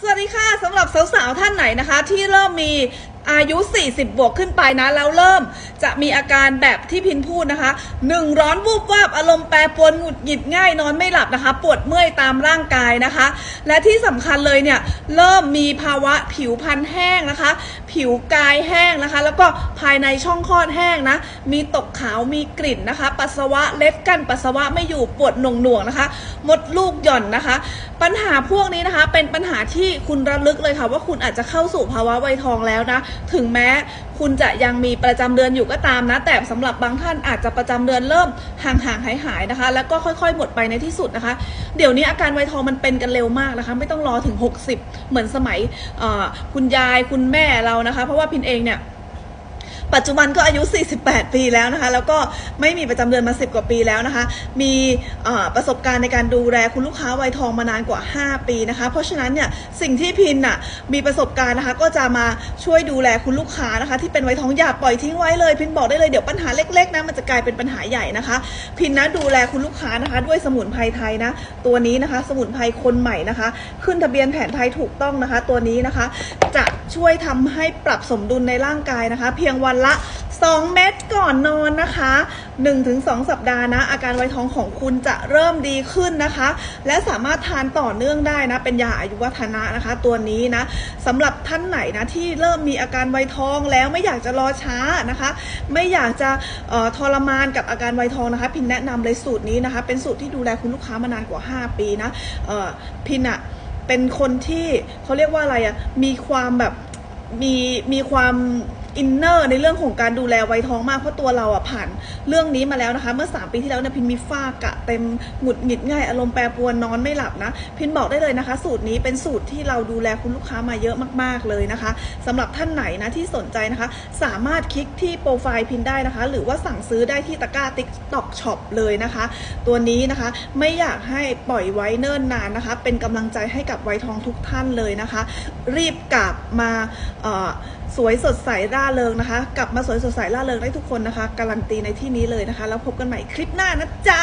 สวัสดีค่ะสำหรับสาวๆท่านไหนนะคะ ที่เริ่มมี อายุ 40 บวกขึ้นไปนะ แล้วเริ่มจะมีอาการแบบที่พินพูดนะคะหนึ่งร้อนวูบวาบอารมณ์แปรปรวนหงุดหงิดง่ายนอนไม่หลับนะคะ ปวดเมื่อยตามร่างกายนะคะ และที่สำคัญเลยเนี่ยเริ่มมีภาวะผิวพรรณแห้งนะคะ ผิวกายแห้งนะคะ แล้วก็ภายในช่องคลอดแห้งนะ มีตกขาวมีกลิ่นนะคะ ปัสสาวะเล็ดกั้นปัสสาวะไม่อยู่ปวดหน่วงๆนะคะ มดลูกหย่อนนะคะ ปัญหาพวกนี้นะคะเป็นปัญหาที่คุณระลึกเลยค่ะว่าคุณอาจจะเข้าสู่ภาวะวัยทองแล้วนะถึงแม้คุณจะยังมีประจำเดือนอยู่ก็ตามนะ แต่สำหรับบางท่านอาจจะประจำเดือนเริ่มห่างๆหายหายนะคะ แล้วก็ค่อยๆ หมดไปในที่สุดนะคะ เดี๋ยวนี้อาการไวทองมันเป็นกันเร็วมากนะคะ ไม่ต้องรอถึง 60 เหมือนสมัยคุณยายคุณแม่เรานะคะ เพราะว่าพินเองเนี่ย ปัจจุบันก็อายุ 48 ปีแล้วนะคะ แล้วก็ไม่มีประจำเดือนมา 10 กว่าปีแล้วนะคะ มีประสบการณ์ในการดูแลคุณลูกค้าวัยทองมานานกว่า 5 ปีนะคะ เพราะฉะนั้นเนี่ยสิ่งที่พินน่ะมีประสบการณ์นะคะ ก็จะมาช่วยดูแลคุณลูกค้านะคะ ที่เป็นวัยทองอย่าปล่อยทิ้งไว้เลย พินบอกได้เลยเดี๋ยวปัญหาเล็กๆนะมันจะกลายเป็นปัญหาใหญ่นะคะ พินนะดูแลคุณลูกค้านะคะ ด้วยสมุนไพรไทยนะ ตัวนี้นะคะ สมุนไพรคนใหม่นะคะ ขึ้นทะเบียนแผนไทยถูกต้องนะคะ ตัวนี้นะคะ จะช่วยทำให้ปรับสมดุลในร่างกายนะคะ เพียงวันละ 2 เม็ดก่อนนอนนะคะ 1-2 สัปดาห์นะ อาการไวท้องของคุณจะเริ่มดีขึ้นนะคะ และสามารถทานต่อเนื่องได้นะ เป็นยาอายุวัฒนะนะคะ ตัวนี้นะสำหรับท่านไหนนะที่เริ่มมีอาการไวท้องแล้วไม่อยากจะรอช้านะคะ ไม่อยากจะทรมานกับอาการไวท้องนะคะ พินแนะนำเลยสูตรนี้นะคะ เป็นสูตรที่ดูแลคุณลูกค้ามานานกว่า 5 ปีนะพินอะเป็นคนที่เขาเรียกว่าอะไรอะมีความแบบมีมีความ อินเนอร์ในเรื่องของการดูแลไวท้องมากเพราะตัวเราอะผ่านเรื่องนี้มาแล้วนะคะ เมื่อ 3 ปีที่แล้วเนี่ยพินมีฝ้ากะเต็มหงุดหงิดง่ายอารมณ์แปรปรวนนอนไม่หลับนะ พินบอกได้เลยนะคะ สูตรนี้เป็นสูตรที่เราดูแลคุณลูกค้ามาเยอะมาก ๆเลยนะคะสำหรับท่านไหนนะที่สนใจนะคะ สามารถคลิกที่โปรไฟล์พินได้นะคะ หรือว่าสั่งซื้อได้ที่ตะกร้าติ๊กต็อกช็อปเลยนะคะ ตัวนี้นะคะไม่อยากให้ปล่อยไว้เนิ่นนานนะคะ เป็นกำลังใจให้กับไวยทองทุกท่านเลยนะคะ รีบกลับมาสวยสดใสร่าเริงนะคะ กลับมาสวยสดใสล่าเริงได้ทุกคนนะคะ การันตีในที่นี้เลยนะคะ แล้วพบกันใหม่คลิปหน้านะจ๊ะ